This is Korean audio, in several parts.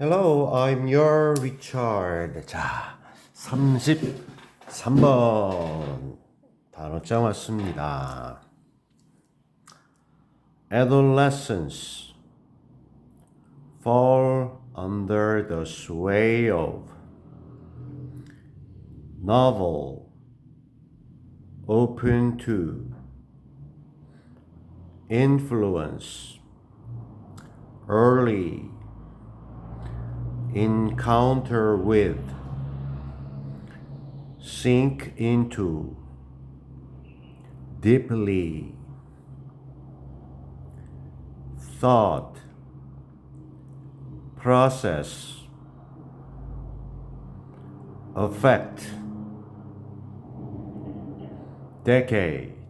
Hello, I'm your Richard. 자, 33번 단어장 왔습니다. Adolescents fall under the sway of novel, open to, influence, early, encounter with, sink into, deeply, thought, process, affect, decade.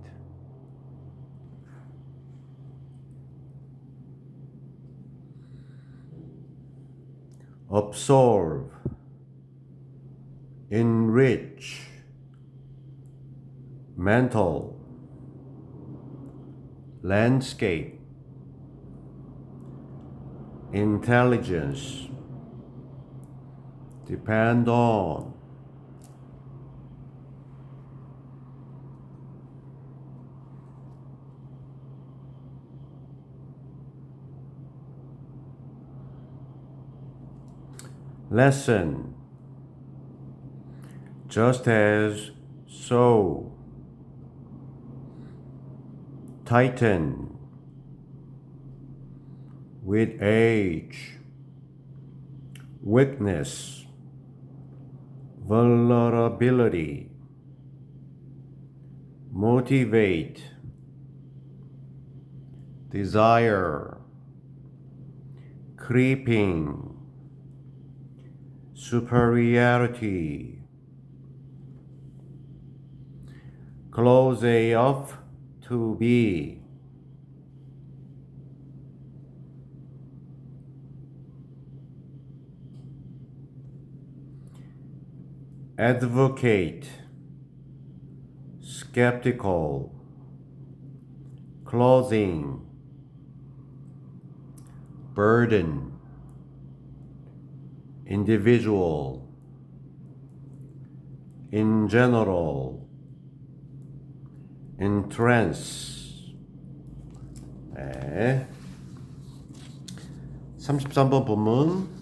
Absorb, enrich, mental, landscape, intelligence, depend on, lesson, just as so, tighten, with age, weakness, vulnerability, motivate, desire, creeping, superiority, close enough to be, advocate, skeptical, closing, burden, individual, in general, entrance. 네. 33번 본문.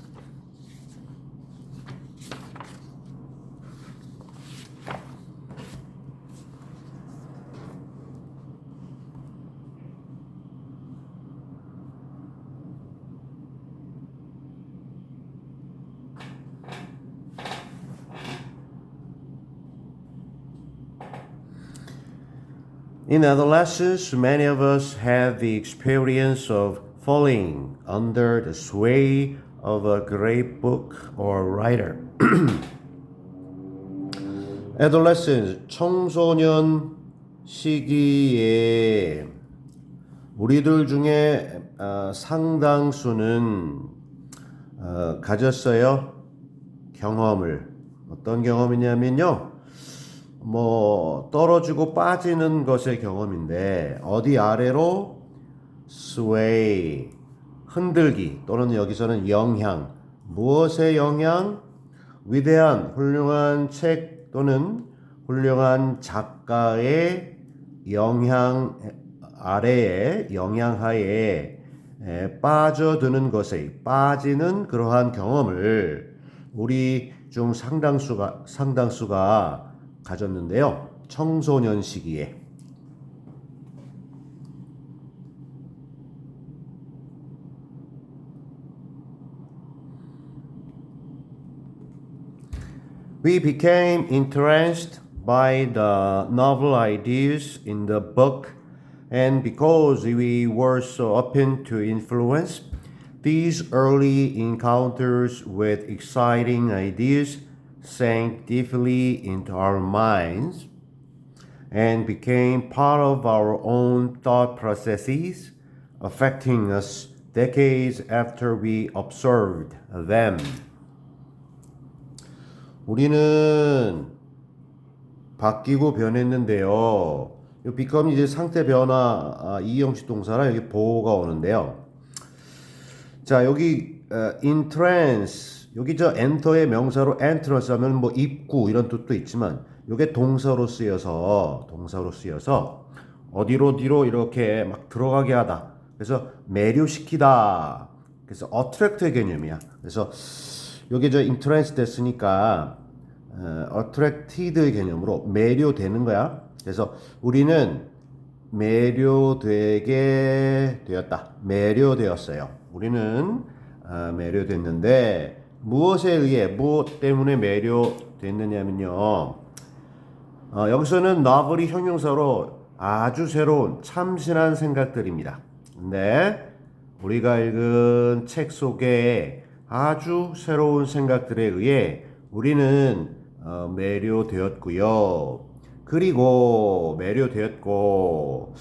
In adolescence, many of us have the experience of falling under the sway of a great book or writer. adolescence, 청소년 시기에 우리들 중에 어, 상당수는 어, 가졌어요. 경험을. 어떤 경험이냐면요. 뭐 떨어지고 빠지는 것의 경험인데 어디 아래로 sway 흔들기 또는 여기서는 영향. 무엇의 영향? 위대한 훌륭한 책 또는 훌륭한 작가의 영향 아래에 영향하에 에, 빠져드는 것에 빠지는 그러한 경험을 우리 중 상당수가 상당수가 가졌는데요. 청소년 시기에. We became interested by the novel ideas in the book, and because we were so open to influence, these early encounters with exciting ideas sank deeply into our minds and became part of our own thought processes, affecting us decades after we observed them. 우리는 바뀌고 변했는데요. 이 become 이제 상태 변화 아, 이형식 동사라 여기 보호가 오는데요. 자 여기 어, entrance 여기 저 enter의 명사로 entrance 하면 뭐 입구 이런 뜻도 있지만 이게 동사로 쓰여서 동사로 쓰여서 어디로 어디로 이렇게 막 들어가게 하다. 그래서 매료시키다. 그래서 attract의 개념이야. 그래서 여기 저 entrance 됐으니까 어, attracted의 개념으로 매료되는 거야. 그래서 우리는 매료되게 되었다. 매료되었어요. 우리는 아, 매료됐는데 무엇에 의해 무엇 때문에 매료됐느냐면요. 어, 여기서는 novel이 형용사로 아주 새로운 참신한 생각들입니다. 근데 우리가 읽은 책 속에 아주 새로운 생각들에 의해 우리는 어, 매료되었고요. 그리고 매료되었고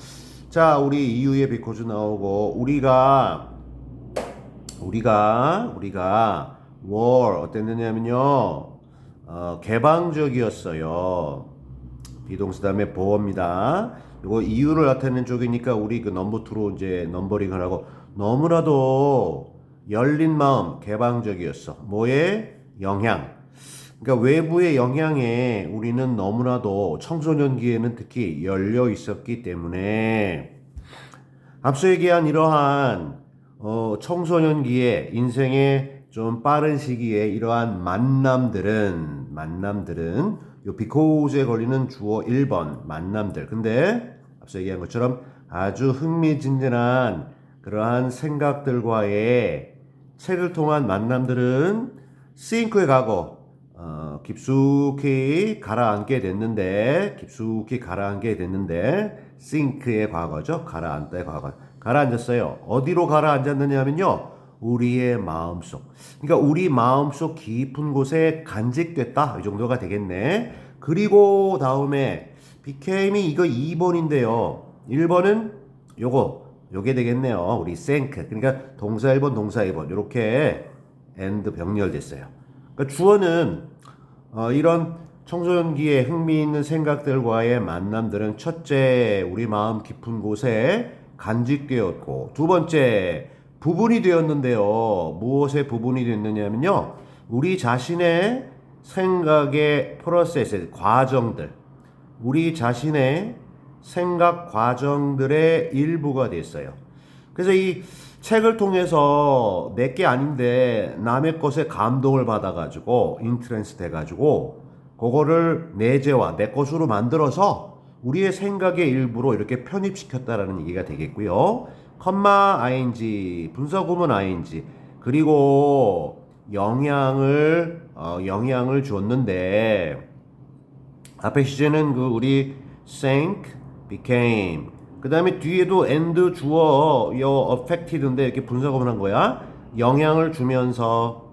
자 우리 이유의 비코즈 나오고 우리가 우리가 우리가 월 어땠느냐면요. 어, 개방적이었어요. 비동사 다음에 보어입니다. 이거 이유를 나타내는 쪽이니까 우리 그 넘버 2로 이제 넘버링을 하고 너무나도 열린 마음 개방적이었어. 뭐에? 영향. 그러니까 외부의 영향에 우리는 너무나도 청소년기에는 특히 열려 있었기 때문에 앞서 얘기한 이러한 어, 청소년기에 인생의 좀 빠른 시기에 이러한 만남들은 만남들은 요 비코즈에 걸리는 주어 1번 만남들. 근데 앞서 얘기한 것처럼 아주 흥미진진한 그러한 생각들과의 책을 통한 만남들은 싱크에 가고 어, 깊숙이 가라앉게 됐는데 깊숙이 가라앉게 됐는데 싱크의 과거죠. 가라앉다의 과거. 가라앉았어요. 어디로 가라앉았느냐면요. 우리의 마음속. 그러니까 우리 마음속 깊은 곳에 간직됐다. 이 정도가 되겠네. 그리고 다음에 became이 이거 2번인데요. 1번은 요거 요게 되겠네요. 우리 sank. 그러니까 동사 1번, 동사 2번. 이렇게 and 병렬됐어요. 그러니까 주어는 어, 이런 청소년기에 흥미있는 생각들과의 만남들은 첫째 우리 마음 깊은 곳에 간직되었고 두 번째 부분이 되었는데요. 무엇의 부분이 됐느냐면요. 우리 자신의 생각의 프로세스, 과정들, 우리 자신의 생각 과정들의 일부가 됐어요. 그래서 이 책을 통해서 내 게 아닌데 남의 것에 감동을 받아가지고 인트랜스 돼가지고 그거를 내재와 내 것으로 만들어서 우리의 생각의 일부로 이렇게 편입시켰다라는 얘기가 되겠고요. 컴마 ing 분사구문 ing 그리고 영향을 어, 영향을 줬는데 앞에 시제는 그 우리 sank, became 그 다음에 뒤에도 and 주어 요 affected인데 이렇게 분사구문한 거야. 영향을 주면서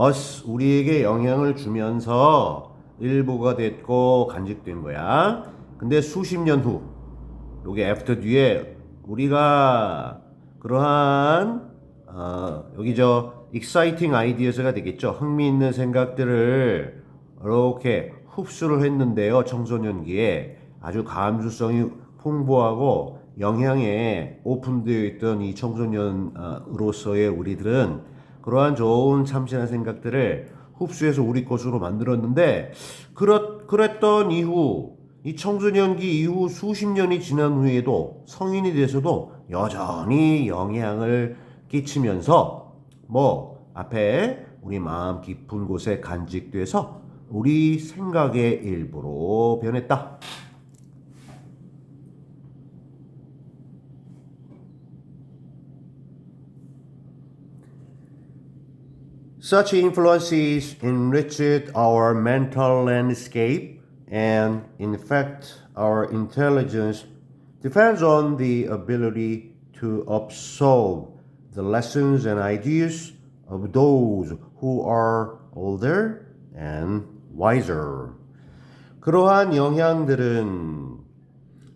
us 우리에게 영향을 주면서 일부가 됐고 간직된 거야. 근데 수십 년 후, 요게 after 뒤에 우리가 그러한 어, 여기 저 exciting ideas가 되겠죠. 흥미있는 생각들을 이렇게 흡수를 했는데요. 청소년기에 아주 감수성이 풍부하고 영향에 오픈되어 있던 이 청소년으로서의 우리들은 그러한 좋은 참신한 생각들을 흡수해서 우리 것으로 만들었는데 그렇, 그랬던 이후 이 청소년기 이후 수십 년이 지난 후에도 성인이 돼서도 여전히 영향을 끼치면서 뭐 앞에 우리 마음 깊은 곳에 간직돼서 우리 생각의 일부로 변했다. Such influences enriched our mental landscape, and in fact, our intelligence depends on the ability to absorb the lessons and ideas of those who are older and wiser. 그러한 영향들은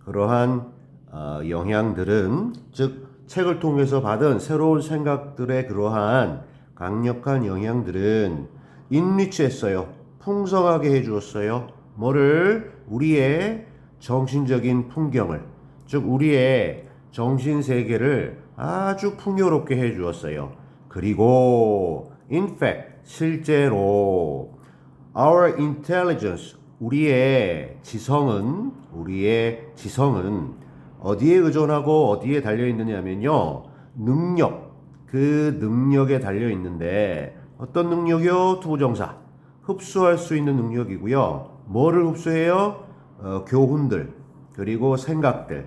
그러한 어, 영향들은 즉 책을 통해서 받은 새로운 생각들의 그러한 강력한 영향들은 인리치했어요. 풍성하게 해주었어요. 뭐를? 우리의 정신적인 풍경을. 즉 우리의 정신 세계를 아주 풍요롭게 해 주었어요. 그 그리고 in fact 실제로 our intelligence 우리의 지성은 우리의 지성은 어디에 의존하고 어디에 달려 있느냐면요. 능력. 그 능력에 달려 있는데 어떤 능력이요? 투부정사. 흡수할 수 있는 능력이고요 뭐를 흡수해요 어, 교훈들 그리고 생각들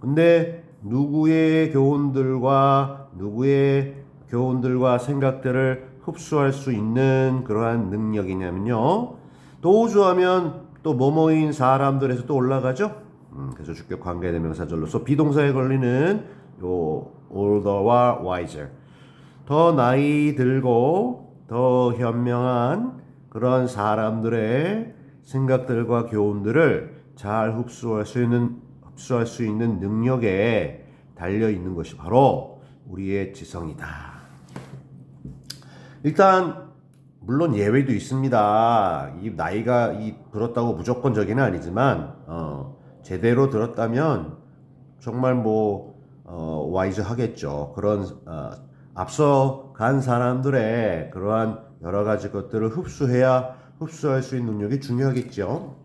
근데 누구의 교훈들과 누구의 교훈들과 생각들을 흡수할 수 있는 그러한 능력이냐면요. 또 우주하면 또 뭐뭐인 사람들에서 또 올라가죠. 음, 그래서 주격 관계대명사절로서 비동사에 걸리는 요 older와 wiser 더 나이 들고 더 현명한 그런 사람들의 생각들과 교훈들을 잘 흡수할 수 있는 흡수할 수 있는 능력에 달려 있는 것이 바로 우리의 지성이다. 일단 물론 예외도 있습니다. 이 나이가 이 들었다고 무조건 적이는 아니지만 어, 제대로 들었다면 정말 뭐 어, 와이즈 하겠죠. 그런 어, 앞서 간 사람들의 그러한 여러 가지 것들을 흡수해야 흡수할 수 있는 능력이 중요하겠죠.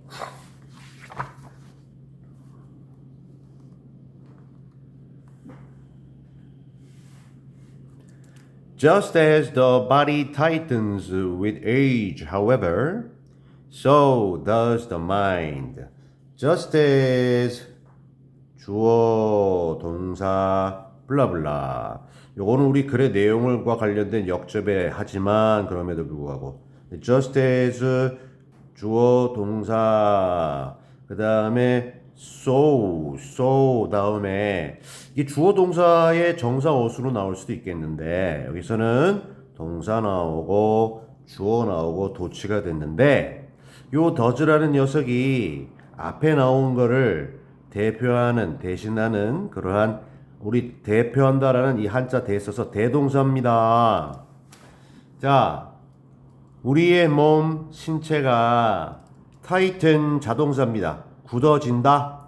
Just as the body tightens with age, however, so does the mind. Just as 주어, 동사, 블라블라. 요거는 우리 글의 내용과 관련된 역접에 하지만 그럼에도 불구하고 just as 주어, 동사 그 다음에 so, so 다음에 이게 주어 동사의 정사 어수로 나올 수도 있겠는데 여기서는 동사 나오고 주어 나오고 도치가 됐는데 요 does라는 녀석이 앞에 나온 거를 대표하는 대신하는 그러한 우리 대표한다라는 이 한자 대 써서 대동사입니다. 자, 우리의 몸 신체가 타이튼 자동사입니다. 굳어진다.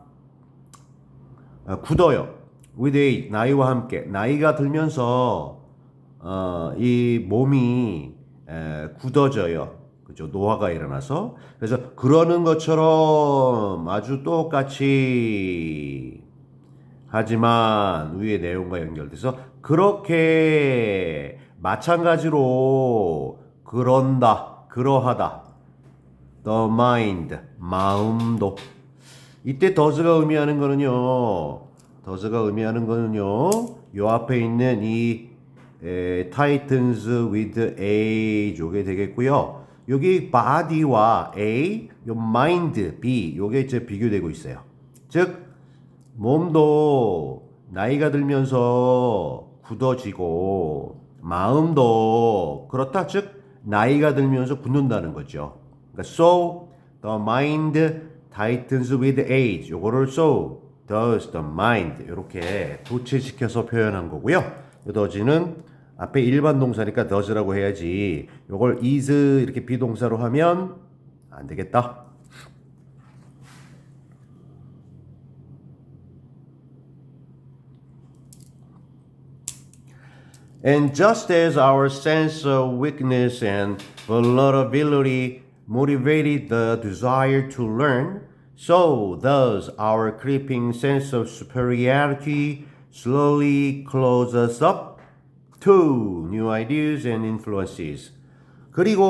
아, 굳어요. age 나이와 함께 나이가 들면서 어, 이 몸이 에, 굳어져요. 그죠? 노화가 일어나서 그래서 그러는 것처럼 아주 똑같이 하지만 위의 내용과 연결돼서 그렇게 마찬가지로 그런다, 그러하다. The mind, 마음도. 이때 does가 의미하는 거는요. does가 의미하는 거는요. 요 앞에 있는 이 에, tightens with age 요게 되겠고요. 여기 body와 A, 요 mind, B 요게 이제 비교되고 있어요. 즉 몸도 나이가 들면서 굳어지고 마음도 그렇다 즉 나이가 들면서 굳는다는 거죠. 그러니까 so the mind tightens with age. 요거를 so does the mind 이렇게 도체시켜서 표현한 거고요. 요 does는 앞에 일반 동사니까 does라고 해야지. 요걸 is 이렇게 비동사로 하면 안 되겠다. And just as our sense of weakness and vulnerability motivated the desire to learn, so does our creeping sense of superiority slowly close us up to new ideas and influences. 그리고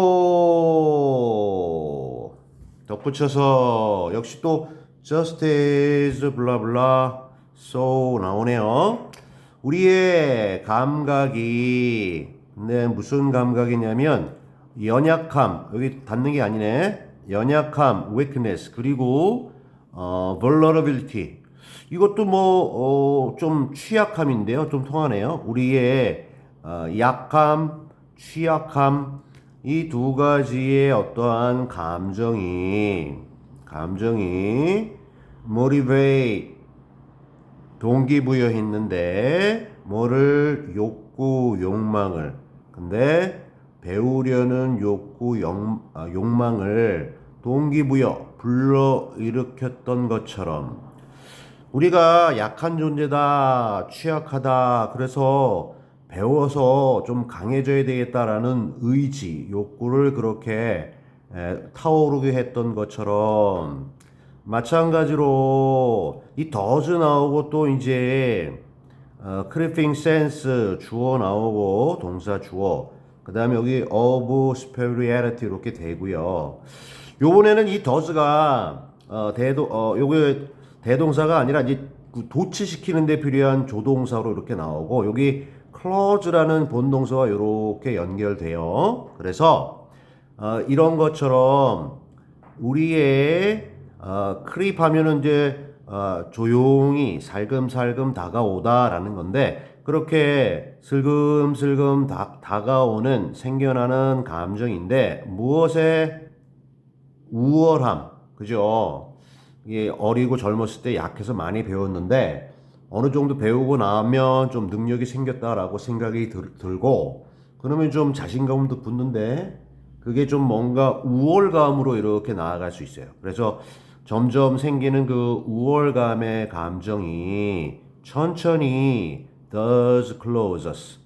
덧붙여서 역시 또 just as blah blah so 나오네요. 우리의 감각이 네, 무슨 감각이냐면 연약함. 여기 닿는 게 아니네. 연약함 weakness. 그리고 어, vulnerability. 이것도 뭐좀 어, 취약함인데요. 좀 통하네요. 우리의 어, 약함 취약함. 이 두 가지의 어떠한 감정이 감정이 motivate 동기부여했는데 뭐를 욕구 욕망을. 근데 배우려는 욕구 영, 아, 욕망을 동기부여 불러 일으켰던 것처럼. 우리가 약한 존재다 취약하다 그래서 배워서 좀 강해져야 되겠다라는 의지, 욕구를 그렇게 에, 타오르게 했던 것처럼 마찬가지로 이 더즈 나오고 또 이제 어, 크리핑 센스 주어 나오고 동사 주어 그 다음에 여기 of superiority 이렇게 되고요. 요번에는 이 더즈가 어, 대도 어, 요게 대동사가 아니라 이제 그 도치시키는 데 필요한 조동사로 이렇게 나오고 여기 clause라는 본동사와 이렇게 연결돼요. 그래서 어, 이런 것처럼 우리의 어, 크립 하면은 이제 어, 조용히 살금살금 다가오다라는 건데 그렇게 슬금슬금 다, 다가오는 생겨나는 감정인데 무엇에 우월함 그죠? 이게 어리고 젊었을 때 약해서 많이 배웠는데 어느 정도 배우고 나면 좀 능력이 생겼다라고 생각이 들, 들고 그러면 좀 자신감도 붙는데 그게 좀 뭔가 우월감으로 이렇게 나아갈 수 있어요. 그래서 점점 생기는 그 우월감의 감정이 천천히 does close us.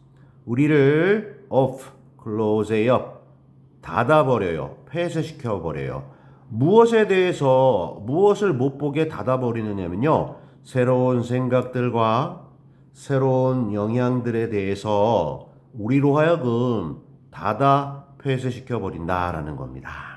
우리를 off, close up. 닫아버려요. 폐쇄시켜버려요. 무엇에 대해서 무엇을 못 보게 닫아버리느냐면요. 새로운 생각들과 새로운 영향들에 대해서 우리로 하여금 닫아 폐쇄시켜버린다라는 겁니다.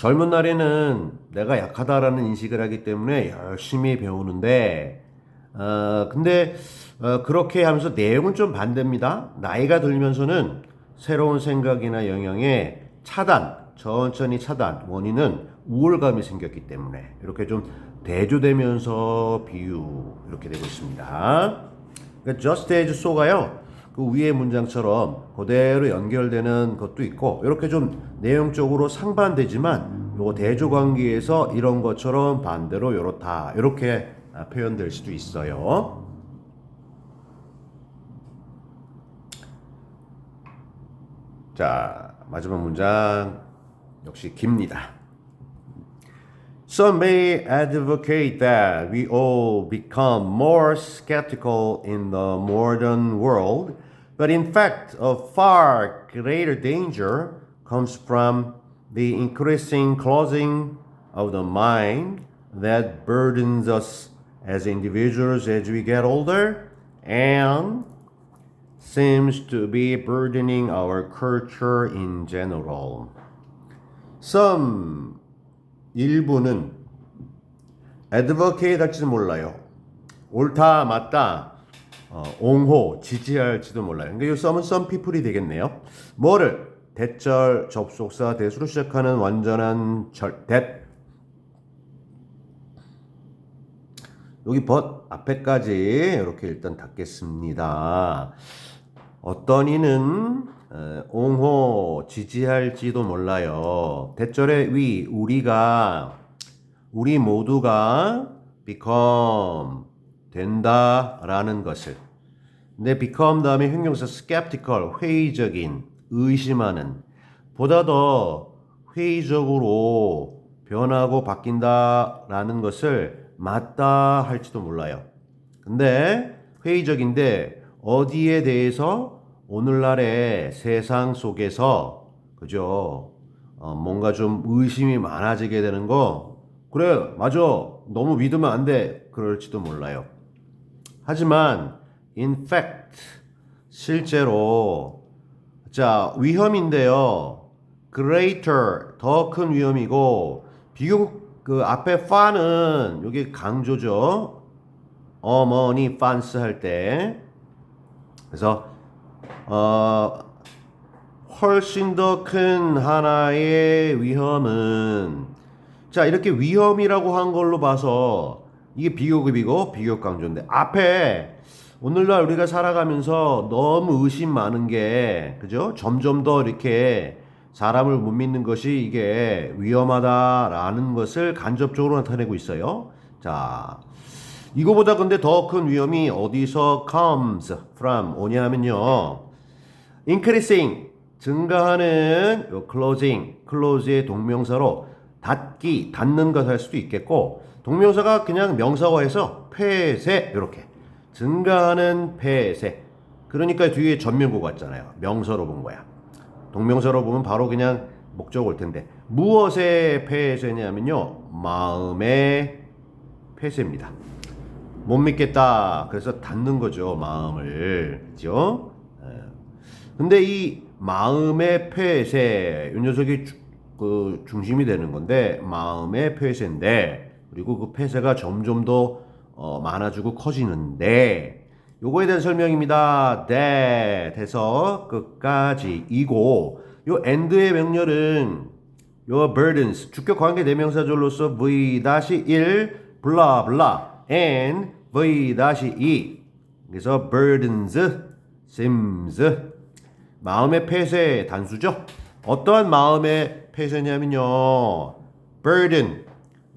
젊은 날에는 내가 약하다라는 인식을 하기 때문에 열심히 배우는데, 어, 근데, 어, 그렇게 하면서 내용은 좀 반대입니다. 나이가 들면서는 새로운 생각이나 영향에 차단, 천천히 차단, 원인은 우울감이 생겼기 때문에 이렇게 좀 대조되면서 비유, 이렇게 되고 있습니다. 그러니까 just as so가요. 그 위의 문장처럼 그대로 연결되는 것도 있고 이렇게 좀 내용적으로 상반되지만 요 대조 관계에서 이런 것처럼 반대로 요렇다 이렇게 표현될 수도 있어요. 자 마지막 문장 역시 깁니다. Some may advocate that we all become more skeptical in the modern world, but in fact, a far greater danger comes from the increasing closing of the mind that burdens us as individuals as we get older and seems to be burdening our culture in general. Some 일부는 advocate 할지도 몰라요. 옳다, 맞다, 어, 옹호, 지지할지도 몰라요. 그러니까 이 some은 some people이 되겠네요. 뭐를? 대절, 접속사, 대수로 시작하는 완전한 절, that. 여기 but 앞에까지 이렇게 일단 닫겠습니다. 어떤 이는 어, 옹호 지지할지도 몰라요. 대절의 위 우리가 우리 모두가 become 된다라는 것을. 근데 become 다음에 형용사 skeptical 회의적인 의심하는 보다 더 회의적으로 변하고 바뀐다라는 것을 맞다 할지도 몰라요. 근데 회의적인데 어디에 대해서 오늘날의 세상 속에서 그죠? 어, 뭔가 좀 의심이 많아지게 되는 거 그래 맞아 너무 믿으면 안 돼 그럴지도 몰라요. 하지만 in fact 실제로 자 위험인데요. greater 더 큰 위험이고 비교국 그 앞에 far는 여기 강조죠. 어머니 fans 할때 그래서 어, 훨씬 더 큰 하나의 위험은 자 이렇게 위험이라고 한 걸로 봐서 이게 비교급이고 비교 강조인데 앞에 오늘날 우리가 살아가면서 너무 의심 많은 게 그죠? 점점 더 이렇게 사람을 못 믿는 것이 이게 위험하다라는 것을 간접적으로 나타내고 있어요. 자, 이거보다 근데 더 큰 위험이 어디서 comes from 오냐면요. increasing 증가하는 요 closing close의 동명사로 닫기 닫는 것할 수도 있겠고 동명사가 그냥 명사화해서 폐쇄 이렇게 증가하는 폐쇄 그러니까 뒤에 전면구 같잖아요. 명사로 본 거야. 동명사로 보면 바로 그냥 목적 올 텐데 무엇의 폐쇄냐면요 마음의 폐쇄입니다. 못 믿겠다. 그래서 닫는 거죠 마음을, 그죠? 예. 근데 이 마음의 폐쇄 이 녀석이 주- 그 중심이 되는 건데 마음의 폐쇄인데 그리고 그 폐쇄가 점점 더 어, 많아지고 커지는데 요거에 대한 설명입니다. that 해서 끝까지 이고 요 end의 명렬은 요 burdens 주격 관계 대명사절로서 v-1 블라 블라 and v-2 그래서 burdens sims 마음의 폐쇄 단수죠. 어떠한 마음의 폐쇄냐면요. burden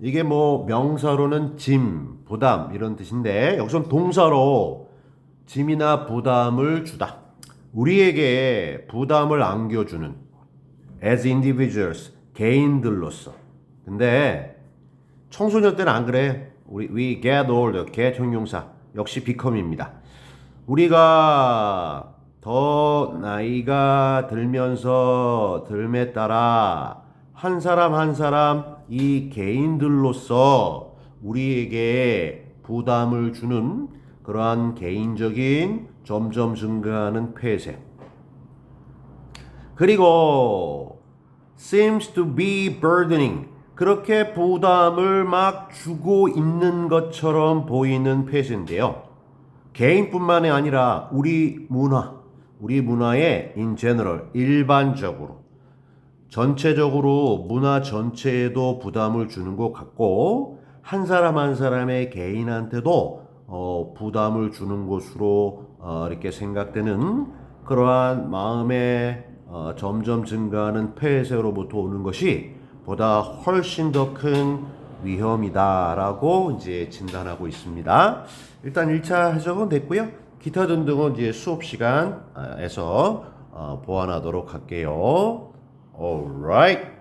이게 뭐 명사로는 짐, 부담 이런 뜻인데 여기서는 동사로 짐이나 부담을 주다. 우리에게 부담을 안겨주는 as individuals 개인들로서. 근데 청소년 때는 안 그래. 우리 we get older get 형용사 역시 become입니다. 우리가 더 나이가 들면서 들에 따라 한 사람 한 사람 이 개인들로서 우리에게 부담을 주는 그러한 개인적인 점점 증가하는 폐쇄. 그리고 seems to be burdening 그렇게 부담을 막 주고 있는 것처럼 보이는 폐쇄인데요. 개인뿐만이 아니라 우리 문화, 우리 문화에 in general 일반적으로 전체적으로 문화 전체에도 부담을 주는 것 같고 한 사람 한 사람의 개인한테도 어, 부담을 주는 것으로 어, 이렇게 생각되는 그러한 마음의 어, 점점 증가하는 폐쇄로부터 오는 것이 보다 훨씬 더 큰 위험이다라고 이제 진단하고 있습니다. 일단 1차 해석은 됐고요. 기타 등등은 이제 수업 시간에서 어, 보완하도록 할게요. Alright.